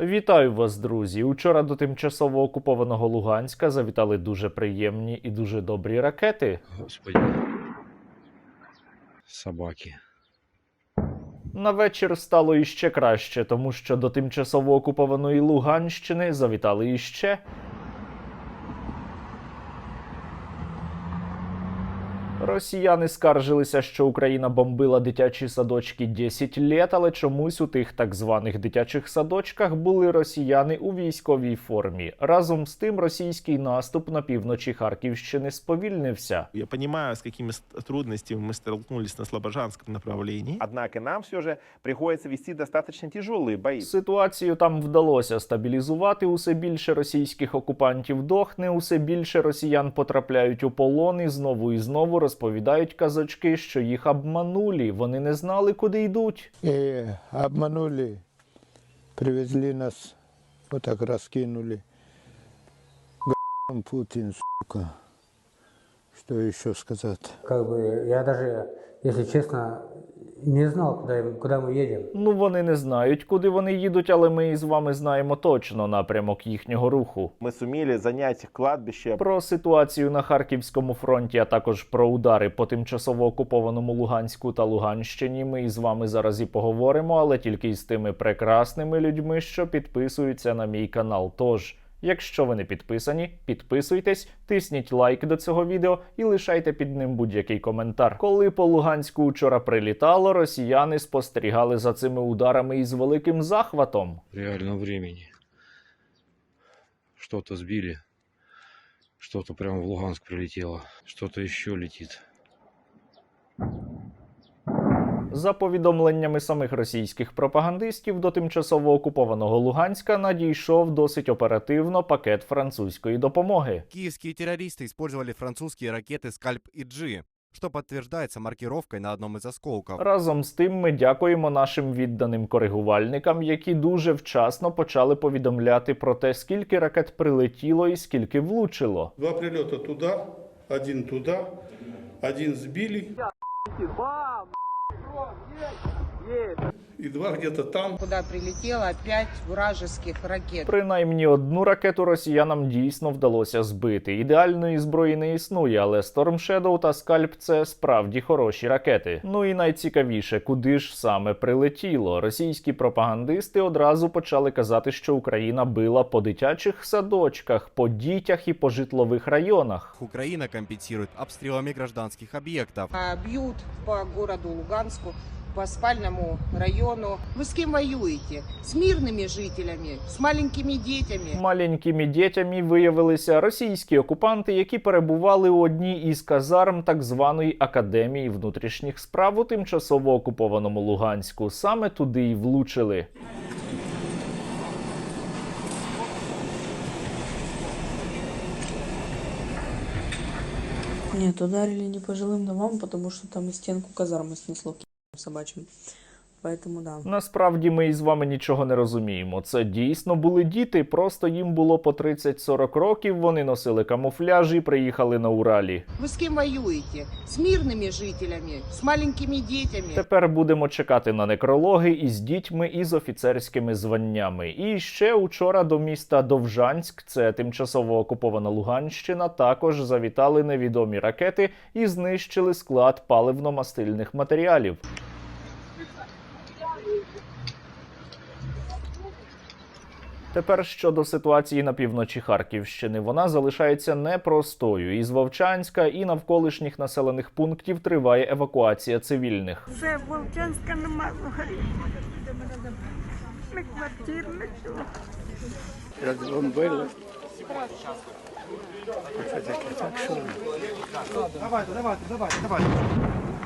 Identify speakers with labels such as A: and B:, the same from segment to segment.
A: Вітаю вас, друзі! Учора до тимчасово окупованого Луганська завітали дуже приємні і дуже добрі ракети.
B: Господи. Собаки.
A: На вечір стало іще краще, тому що до тимчасово окупованої Луганщини завітали іще. Росіяни скаржилися, що Україна бомбила дитячі садочки 10 літ, але чомусь у тих так званих дитячих садочках були росіяни у військовій формі. Разом з тим, російський наступ на півночі Харківщини сповільнився.
C: Я понимаю, с какими ст- трудностями мы столкнулись на Слобожанском направлении.
D: Однако нам все же приходится вести достаточно тяжелые бои.
A: Ситуацію там вдалося стабілізувати. Усе більше російських окупантів дохне, усе більше росіян потрапляють у полон і знову і знову розповідають казачки, що їх обманули. Вони не знали, куди йдуть.
E: І обманули, привезли нас, отак розкинули. раскинули. Г***м сука. Что еще сказать?
F: Как бы я даже, если честно, не знал, куда, куда мы едем.
A: Ну вони не знають, куди вони їдуть, але ми із вами знаємо точно напрямок їхнього руху.
D: Мы сумели занять кладбище.
A: Про ситуацію на Харківському фронті, а також про удари по тимчасово окупованому Луганську та Луганщині. Ми із вами зараз і поговоримо, але тільки із тими прекрасними людьми, що підписуються на мій канал. Тож, якщо ви не підписані, підписуйтесь, тисніть лайк до цього відео і лишайте під ним будь-який коментар. Коли по Луганську вчора прилітало, росіяни спостерігали за цими ударами із великим захватом.
B: В реальном времени. Что-то сбили. Что-то прямо в Луганск прилетело. Что-то еще летит.
A: За повідомленнями самих російських пропагандистів, до тимчасово окупованого Луганська надійшов досить оперативно пакет французької допомоги.
G: Киевские террористы использовали французские ракеты «Скальп» и «Джи», что подтверждается маркировкой на одном из осколков.
A: Разом з тим, ми дякуємо нашим відданим коригувальникам, які дуже вчасно почали повідомляти про те, скільки ракет прилетіло і скільки влучило.
H: Два прилета туда, один туда, один Yes. И два где-то там.
I: куда прилетело пять вражеских ракет.
A: Принаймні одну ракету росіянам дійсно вдалося збити. Ідеальної зброї не існує, але Storm Shadow та Scalp – це справді хороші ракети. Ну і найцікавіше, куди ж саме прилетіло. Російські пропагандисти одразу почали казати, що Україна била по дитячих садочках, по дітях і по житлових районах.
G: Украина компенсирует обстрелами гражданских объектов.
I: А, Бьют по городу Луганску, по спальному району. Вы с кем воюете? С мирными жителями, с маленькими детьми.
A: Маленькими дітьми виявилися російські окупанти, які перебували у одній із казарм так званої академії внутрішніх справ у тимчасово окупованому Луганську. Саме туди й влучили.
J: Нет, ударили не по жилым домам, потому что там и стенку казармы снесло समझ में। Поэтому да.
A: Насправді ми із вами нічого не розуміємо. Це дійсно були діти, просто їм було по 30-40 років. Вони носили камуфляж і приїхали на Уралі.
I: Вы с кем воюете? С мирными жителями, с маленькими детьми.
A: Тепер будемо чекати на некрологи із дітьми і з офіцерськими званнями. І ще учора до міста Довжанськ, це тимчасово окупована Луганщина, також завітали невідомі ракети і знищили склад паливно-мастильних матеріалів. Тепер щодо ситуації на півночі Харківщини, вона залишається непростою. Із Вовчанська і навколишніх населених пунктів триває евакуація цивільних.
J: Це Вовчанська нема взагалі. Не квартир, нічого.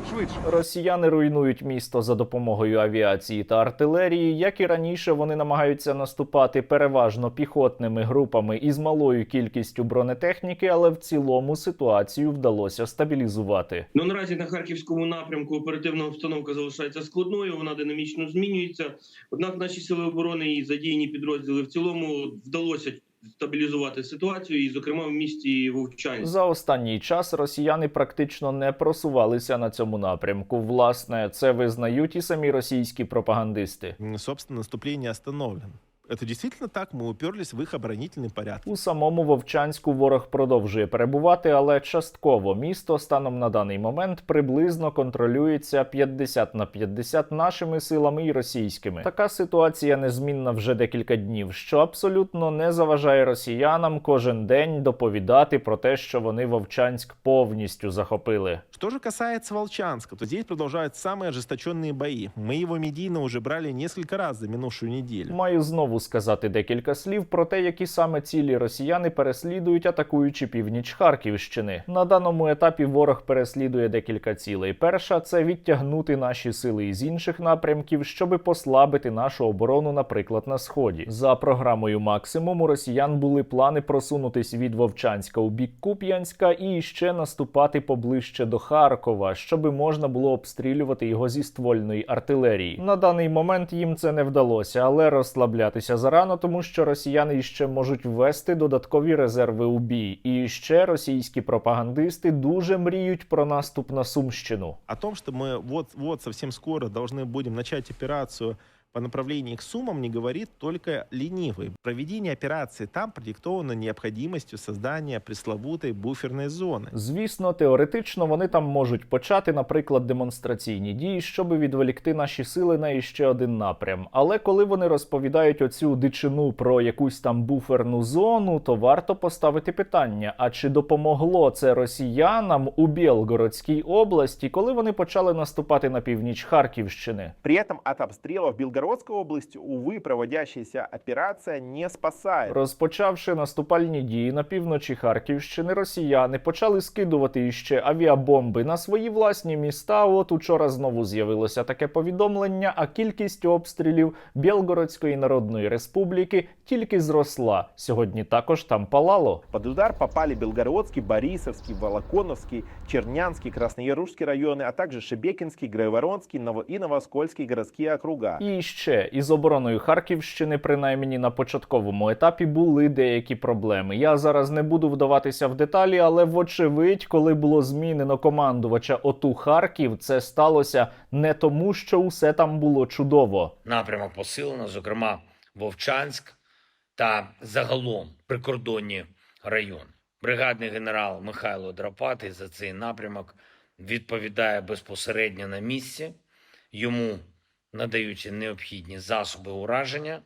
E: Разбомбили.
A: Росіяни руйнують місто за допомогою авіації та артилерії. Як і раніше, вони намагаються наступати переважно піхотними групами із малою кількістю бронетехніки, але в цілому ситуацію вдалося стабілізувати.
K: Ну наразі на харківському напрямку оперативна обстановка залишається складною. Вона динамічно змінюється. Однак наші сили оборони і задіяні підрозділи в цілому вдалося стабілізувати ситуацію, і зокрема в місті Вовчанськ.
A: За останній час росіяни практично не просувалися на цьому напрямку. Власне, це визнають і самі російські пропагандисти.
C: Собственно, наступлення остановлено. Это действительно так, мы уперлись в их оборонительный порядок.
A: У самому Вовчанську ворог продовжує перебувати, але частково місто станом на даний момент приблизно контролюється 50 на 50 нашими силами і російськими. Така ситуація незмінна вже декілька днів, що абсолютно не заважає росіянам кожен день доповідати про те, що вони Вовчанськ повністю захопили.
C: Что же касается Волчанска, то здесь продолжаются самые ожесточенные бои. Мы его медийно уже брали несколько раз за минувшую неделю.
A: Маю знову сказати декілька слів про те, які саме цілі росіяни переслідують, атакуючи північ Харківщини. На даному етапі ворог переслідує декілька цілей. Перша це відтягнути наші сили із інших напрямків, щоби послабити нашу оборону, наприклад, на сході. За програмою максимум у росіян були плани просунутись від Вовчанська у бік Куп'янська і ще наступати поближче до Харкова, щоби можна було обстрілювати його зі ствольної артилерії. На даний момент їм це не вдалося, але розслаблятися зарано, тому що росіяни іще можуть ввести додаткові резерви у бій. І ще російські пропагандисти дуже мріють про наступ на Сумщину.
C: О том, що ми вот, вот совсем скоро должны будем начать операцию по направлению к Сумам, не говорит только ленивый. Проведение операции там продиктовано необходимостью создания пресловутой буферной зоны.
A: Звісно, теоретично вони там можуть почати, наприклад, демонстраційні дії, щоб відволікти наші сили на іще один напрям. Але коли вони розповідають оцю дичину про якусь там буферну зону, то варто поставити питання: а чи допомогло це росіянам у Білгородській області, коли вони почали наступати на північ Харківщини?
D: При этом от обстрелов Белгородской области, увы, проводящаяся операция не спасает.
A: Розпочавши наступальні дії на півночі Харківщини, росіяни почали скидувати іще авіабомби на свої власні міста. От учора знову з'явилося таке повідомлення, а кількість обстрілів Білгородської Народної Республіки тільки зросла. Сьогодні також там палало.
D: Под удар попали Белгородский, Борисовский, Волоконовский, Чернянский, Красноярушский районы, а также Шебекинский, Грайворонский Ново- и Новоскольский городские округа.
A: І ще із обороною Харківщини, принаймні на початковому етапі, були деякі проблеми. Я зараз не буду вдаватися в деталі, але вочевидь, коли було змінено командувача ОТУ Харків, це сталося не тому, що усе там було чудово.
L: напрямок посилено, зокрема Вовчанськ та загалом прикордонні райони. Бригадний генерал Михайло Драпатий за цей напрямок відповідає безпосередньо на місці. Йому надаються необхідні засоби ураження,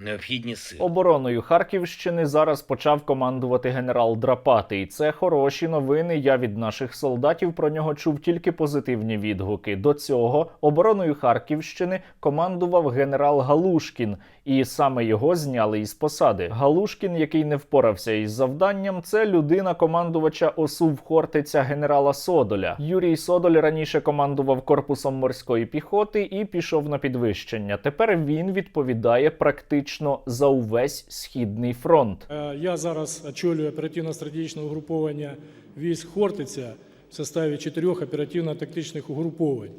L: необхідні сили.
A: Обороною Харківщини зараз почав командувати генерал Драпатий. Це хороші новини. Я від наших солдатів про нього чув тільки позитивні відгуки. До цього обороною Харківщини командував генерал Галушкін, і саме його зняли із посади. Галушкін, який не впорався із завданням, це людина командувача ОСУВ Хортиця генерала Содоля. Юрій Содоль раніше командував корпусом морської піхоти і пішов на підвищення. Тепер він відповідає практично за увесь східний фронт.
M: Е, Я зараз очолюю оперативно-стратегічне угруповання військ Хортиця в составі чотирьох оперативно-тактичних угруповань.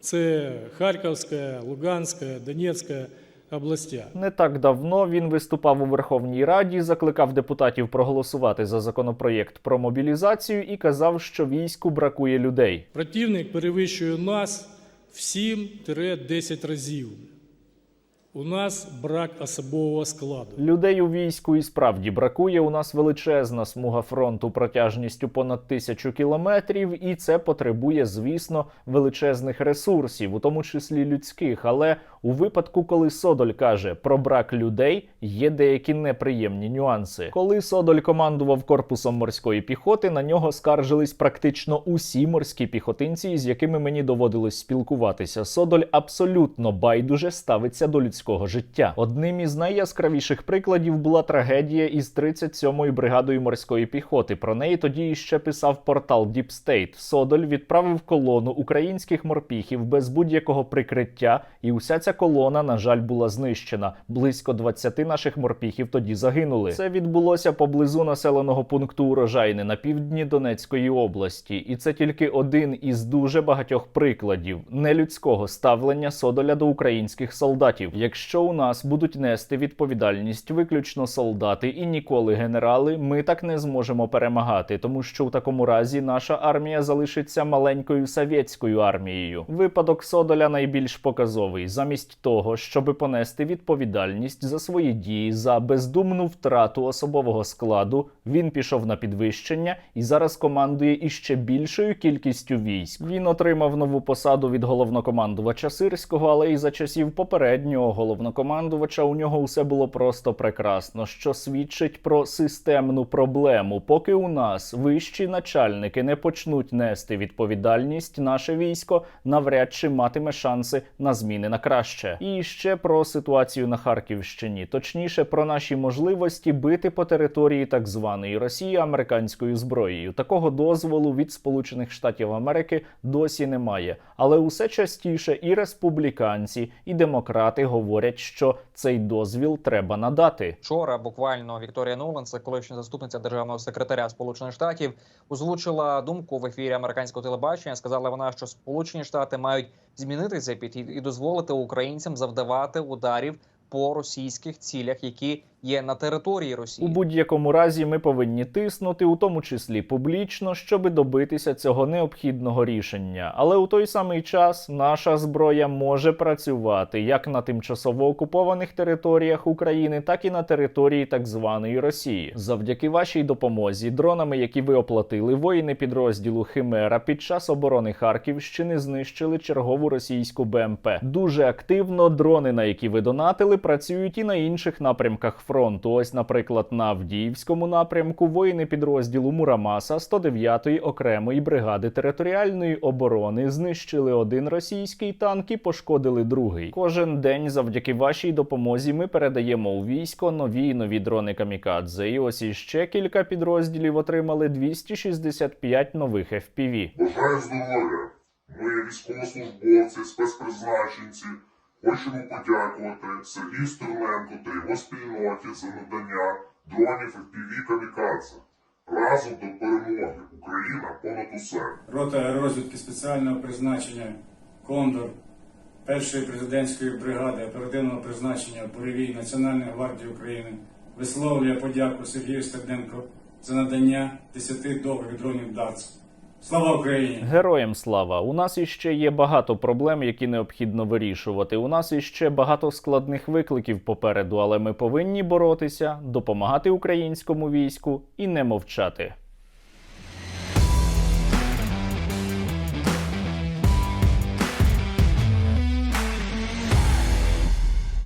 M: Це Харківська, Луганська, Донецька областя.
A: Не так давно він виступав у Верховній Раді, закликав депутатів проголосувати за законопроєкт про мобілізацію і казав, що війську бракує людей.
M: Противник перевищує нас в 7-10 разів. У нас брак особового складу.
A: Людей у війську і справді бракує. У нас величезна смуга фронту протяжністю понад тисячу кілометрів, і це потребує, звісно, величезних ресурсів, у тому числі людських. Але у випадку, коли Содоль каже про брак людей, є деякі неприємні нюанси. Коли Содоль командував корпусом морської піхоти, на нього скаржились практично усі морські піхотинці, з якими мені доводилось спілкуватися. Содоль абсолютно байдуже ставиться до людського життя. Одним із найяскравіших прикладів була трагедія із 37-ю бригадою морської піхоти. Про неї тоді іще писав портал Deep State. Содоль відправив колону українських морпіхів без будь-якого прикриття, і уся ця колона, на жаль, була знищена. Близько 20 наших морпіхів тоді загинули. Це відбулося поблизу населеного пункту Урожайне на півдні Донецької області, і це тільки один із дуже багатьох прикладів нелюдського ставлення Содоля до українських солдатів. Якщо у нас будуть нести відповідальність виключно солдати і ніколи генерали, ми так не зможемо перемагати, тому що у такому разі наша армія залишиться маленькою совєтською армією. Випадок Содоля найбільш показовий. Замість того, щоб понести відповідальність за свої дії за бездумну втрату особового складу, він пішов на підвищення і зараз командує іще більшою кількістю військ. Він отримав нову посаду від головнокомандувача Сирського, але і за часів попереднього головнокомандувача у нього усе було просто прекрасно, що свідчить про системну проблему. Поки у нас вищі начальники не почнуть нести відповідальність, наше військо навряд чи матиме шанси на зміни на краще. І ще про ситуацію на Харківщині, точніше про наші можливості бити по території так званої Росії американською зброєю. Такого дозволу від Сполучених Штатів Америки досі немає. Але усе частіше і республіканці, і демократи говорять, що цей дозвіл треба надати.
N: Вчора буквально Вікторія Нуланд, це колишня заступниця державного секретаря Сполучених Штатів, озвучила думку в ефірі американського телебачення. Сказала вона, що Сполучені Штати мають змінити цей підхід і дозволити українцям завдавати ударів по російських цілях, які є на території Росії.
A: У будь-якому разі ми повинні тиснути, у тому числі публічно, щоби добитися цього необхідного рішення. Але у той самий час наша зброя може працювати як на тимчасово окупованих територіях України, так і на території так званої Росії. Завдяки вашій допомозі, дронами, які ви оплатили, воїни підрозділу Химера під час оборони Харківщини знищили чергову російську БМП. Дуже активно дрони, на які ви донатили, працюють і на інших напрямках фронту. Ось, наприклад, на Авдіївському напрямку воїни підрозділу Мурамаса 109-ї окремої бригади територіальної оборони знищили один російський танк і пошкодили другий. Кожен день, завдяки вашій допомозі, ми передаємо у військо нові і нові дрони камікадзе. І ось іще кілька підрозділів отримали 265 нових FPV.
O: Бажаю здоров'я! Ми, військовослужбовці, спецпризначенці, хочемо подякувати Сергію Стерненку та його спільноті за надання дронів FPV «Камікадзе». Разом до перемоги! Україна понад усе!
P: Рота розвідки спеціального призначення Кондор першої президентської бригади оперативного призначення Буревій Національної гвардії України висловлює подяку Сергію Стерненко за надання 10 довгих дронів ДАЦ. Слава Україні!
A: Героям слава! У нас іще є багато проблем, які необхідно вирішувати. У нас іще багато складних викликів попереду, але ми повинні боротися, допомагати українському війську і не мовчати.